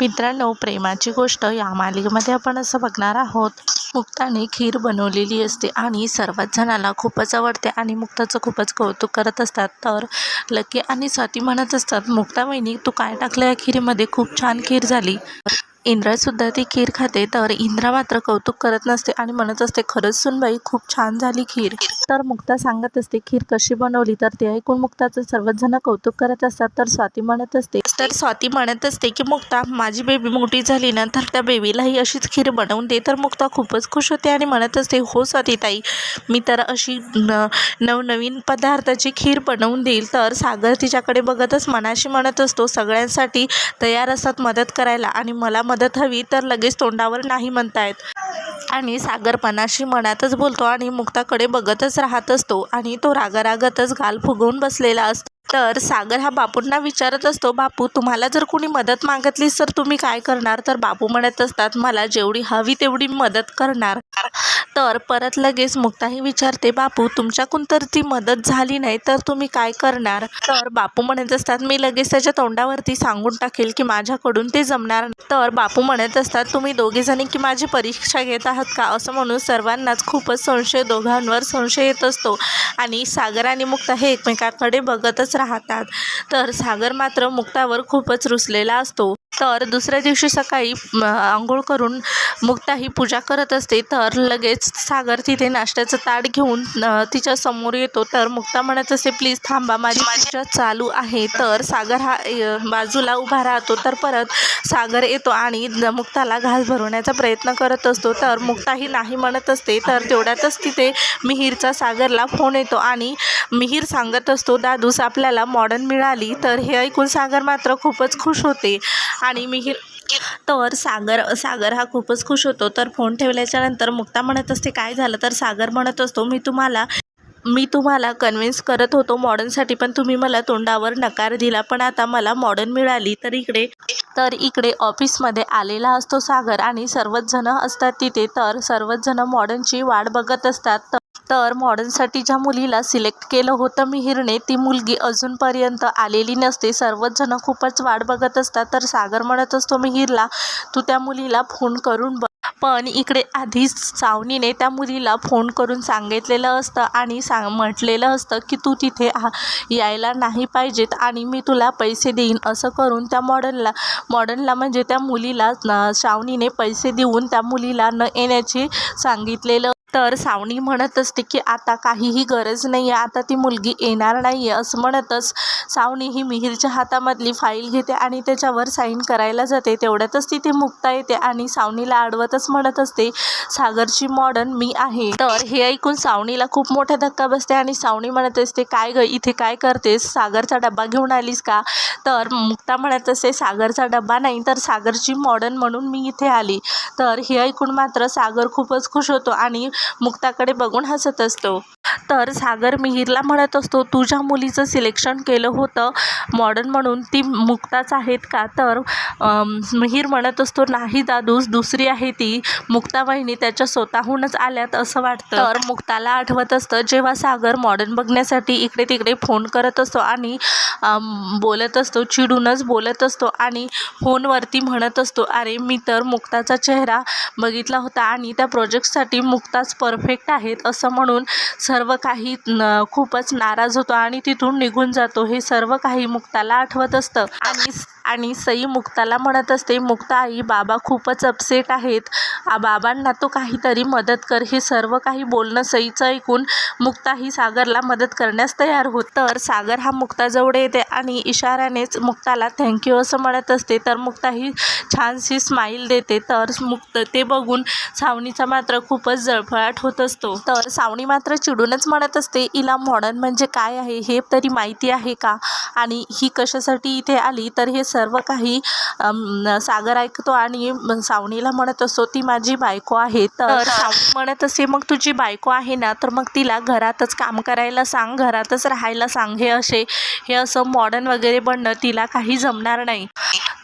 मित्रांनो प्रेमाची गोष्ट या मालिकेमध्ये आपण असं बघणार आहोत. मुक्ताने खीर बनवलेली असते आणि सर्वच जणाला खूपच आवडते आणि मुक्ताचं खूपच कौतुक करत असतात. तर लकी आणि स्वाती म्हणत असतात मुक्ता वहिनी तू काय टाकलं या खीरीमध्ये? खूप छान खीर झाली. इंद्रासुद्धा ती खीर खाते. तर इंद्रा मात्र कौतुक करत नसते आणि म्हणत असते खरंच सुनबाई खूप छान झाली खीर. तर मुक्ता सांगत असते खीर कशी बनवली? तर ते ऐकून मुक्ताचं सर्वच जण कौतुक करत असतात. तर स्वाती म्हणत असते तर स्वाती म्हणत असते की मुक्ता माझी बेबी मोठी झाली ना तर त्या बेबीलाही अशीच खीर बनवून दे. तर मुक्ता खूपच खुश होते आणि म्हणत असते हो स्वाती ताई मी तर अशी न नवनवीन पदार्थाची खीर बनवून देईल. तर सागर तिच्याकडे बघतच मनाशी म्हणत असतो सगळ्यांसाठी तयार असतात मदत करायला आणि मला मदत हवी तर लगेच तोंडावर नाही म्हणतायत. आणि सागरपणाशी मनातच बोलतो आणि मुक्ताकडे बघतच राहत असतो आणि तो रागारागतच गाल फुगवून बसलेला असतो. तर सागर हा बापूंना विचारत असतो बापू तुम्हाला जर कोणी मदत मागितलीस तर तुम्ही काय करणार? तर बापू म्हणत असतात मला जेवढी हवी तेवढी मदत करणार. तर परत लगेच मुक्ताही विचारते बापू तुमच्याकडून तर ती मदत झाली नाही तर तुम्ही काय करणार? तर बापू म्हणत असतात मी लगेच त्याच्या तोंडावरती सांगून टाकेल की माझ्याकडून ते जमणार तर बापू म्हणत असतात तुम्ही दोघेजणी की माझी परीक्षा घेत आहात का? असं म्हणून सर्वांनाच खूपच संशय दोघांवर संशय येत असतो. आणि सागर आणि मुक्ता हे एकमेकांकडे बघतच राहतात. तर सागर मात्र मुक्तावर खूपच रुसलेला असतो. तर दुसऱ्या दिवशी सकाळी आंघोळ करून मुक्ता ही पूजा करत असते. तर लगेच सागर तिथे नाश्त्याचं ताट घेऊन तिच्या समोर येतो. तर मुक्ता म्हणत असते प्लीज थांबा माझी पूजा चालू आहे. तर सागर हा बाजूला उभा राहतो. तर परत सागर येतो आणि मुक्ताला घास भरवण्याचा प्रयत्न करत असतो. तर मुक्ताही नाही म्हणत असते. तर तेवढ्यातच तिथे मिहीरचा सागरला फोन येतो आणि मिहीर सांगत असतो दादूस आपल्याला मॉडर्न मिळाली. तर हे ऐकून सागर मात्र खूपच खुश होते. आणि मिहीर तर सागर सागर हा खूपच खुश होतो. तर फोन ठेवल्याच्या नंतर मुक्ता म्हणत असते काय झालं? तर सागर म्हणत असतो मी तुम्हाला मी तुम्हाला कन्व्हिन्स करत होतो मॉडर्नसाठी पण तुम्ही मला तोंडावर नकार दिला. पण आता मला मॉडर्न मिळाली तर इकडे तर इकडे ऑफिसमध्ये आलेला असतो सागर आणि सर्वच जण असतात तिथे. तर सर्वच जण मॉडर्नची वाट बघत असतात. तर- तर मॉडर्नसाठी ज्या मुलीला सिलेक्ट केलं होतं मिहिरने ती मुलगी अजूनपर्यंत आलेली नसते. सर्वच जण खूपच वाट बघत असतात. तर सागर म्हणत असतो मिहिरला तू त्या मुलीला फोन करून बघ. पण इकडे आधीच सावनीने त्या मुलीला फोन करून सांगितलेलं असतं आणि सांग म्हटलेलं असतं की तू तिथे आ- यायला नाही पाहिजेत आणि मी तुला पैसे देईन. असं करून त्या मॉडर्नला मॉडर्नला म्हणजे त्या मुलीला सावनीने पैसे देऊन त्या मुलीला न येण्याची सांगितलेलं तर सावणी म्हणत असते की आता काहीही गरज नाही आहे आता ती मुलगी येणार नाही आहे असं म्हणतच सावणी ही मिहीरच्या हातामधली फाईल घेते आणि त्याच्यावर साईन करायला जाते. तेवढ्यातच तिथे मुक्ता येते आणि सावनीला आडवतच म्हणत असते सागरची मॉडर्न मी आहे. तर हे ऐकून सावणीला खूप मोठा धक्का बसते आणि सावणी म्हणत असते काय ग इथे काय करतेस? सागरचा डब्बा घेऊन आलीस का? तर मुक्ता म्हणत असते सागरचा डब्बा नाही तर सागरची मॉडर्न म्हणून मी इथे आली. तर हे ऐकून मात्र सागर खूपच खुश होतो आणि मुक्ताकडे बघून हसत असतो. तर सागर मिहीरला म्हणत असतो तुझ्या मुलीचं सिलेक्शन केलं होतं मॉडर्न म्हणून ती मुक्ताच आहेत का? तर मिहीर म्हणत असतो नाही दादूस दुसरी आहे ती. मुक्ता वहिनी त्याच्या स्वतःहूनच आल्यात असं वाटतं. तर मुक्ताला आठवत असतं जेव्हा सागर मॉडर्न बघण्यासाठी इकडे तिकडे फोन करत असतो आणि बोलत असतो चिडूनच बोलत असतो आणि फोनवरती म्हणत असतो अरे मी तर मुक्ताचा चेहरा बघितला होता आणि त्या प्रोजेक्टसाठी मुक्ताच परफेक्ट आहेत असं म्हणून सर्व काही न खूपच नाराज होतो आणि तिथून निघून जातो. हे सर्व काही मुक्ताला आठवत असतं. आणि आणि सई मुक्ताला म्हणत असते मुक्ता आई बाबा खूपच अपसेट आहेत. बाबांना तू काहीतरी मदत कर. हे सर्व काही बोलणं सईचं ऐकून मुक्ता ही सागरला मदत करण्यास तयार होत. तर सागर हा मुक्ताजवळ येते आणि इशाऱ्यानेच मुक्ताला थँक्यू असं म्हणत असते. तर मुक्ता ही छानशी स्माईल देते. तर मुक्त ते बघून सावनीचा मात्र खूपच जळफळाट होत असतो. तर सावनी मात्र चिडूनच म्हणत असते हिला मॉडर्न म्हणजे काय आहे? हे तरी माहिती आहे का? आणि ही कशासाठी इथे आली? तर हे सर्व काही अम, सागर ऐकतो आणि सावनीला म्हणत असतो ती माझी बायको आहे. तर सावनी म्हणत असते मग तुझी बायको आहे ना तर मग तिला घरातच काम करायला सांग घरातच राहायला सांग हे असे हे असं मॉडर्न वगैरे बनणं तिला काही जमणार नाही.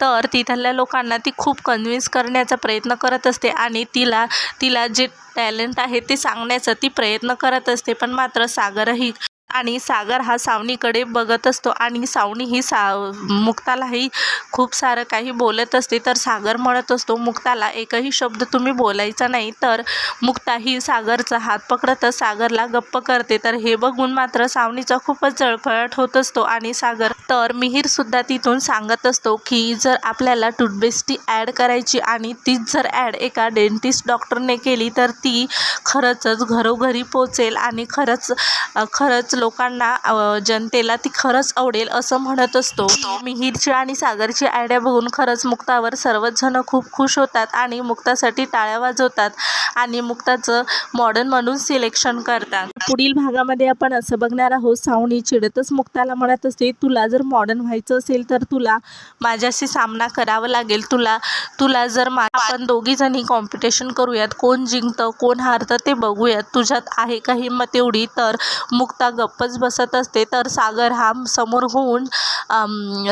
तर तिथल्या लोकांना ती खूप कन्व्हिन्स करण्याचा प्रयत्न करत असते आणि तिला तिला जे टॅलेंट आहे ते सांगण्याचा ती प्रयत्न करत असते. पण मात्र सागरही आणि सागर हा सावनीकडे बघत असतो आणि सावनी ही सा मुक्तालाही खूप सारं काही बोलत असते. तर सागर म्हणत असतो मुक्ताला एकही शब्द तुम्ही बोलायचा नाही तर मुक्ता ही सागरचा हात पकडतच सागरला गप्प करते. तर हे बघून मात्र सावनीचा खूपच जळफळाट होत असतो आणि सागर तर मिहीरसुद्धा तिथून सांगत असतो की जर आपल्याला टूथपेस्टी ॲड करायची आणि तीच जर ॲड एका डेंटिस्ट डॉक्टरने केली तर ती खरंचच घरोघरी पोचेल आणि खरंच खरंच लोकांना जनतेला ती खरंच आवडेल असं म्हणत असतो. मिहीरची आणि सागरची आयडिया बघून खरंच मुक्तावर सर्वच जण खूप खुश होतात आणि मुक्तासाठी टाळ्या वाजवतात आणि मुक्ताचं मॉडर्न म्हणून सिलेक्शन करतात. पुढील भागामध्ये आपण असं बघणार आहोत सावणी चिडतच मुक्ताला म्हणत असते तुला जर मॉडर्न व्हायचं असेल तर तुला माझ्याशी सामना करावा लागेल. तुला तुला जर मा आपण दोघी जणी कॉम्पिटिशन करूयात. कोण जिंकतं कोण हारतं ते बघूयात. तुझ्यात आहे का हिंमत एवढी तर मुक्ता गप्पच बसत असते तर सागर हा समोर होऊन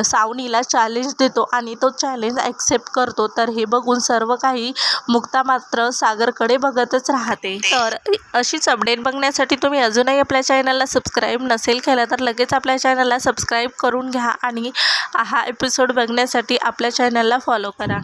सावनीला चॅलेंज देतो आणि तो चॅलेंज ॲक्सेप्ट करतो. तर हे बघून सर्व काही मुक्ता मात्र सागरकडे बघतच राहते. तर अशीच अपडेट बघण्यासाठी तुम्ही अजूनही आपल्या चॅनलला सबस्क्राईब नसेल केलं तर लगेच आपल्या चॅनलला सबस्क्राईब करून घ्या आणि हा एपिसोड बघण्यासाठी आपल्या चॅनलला फॉलो करा.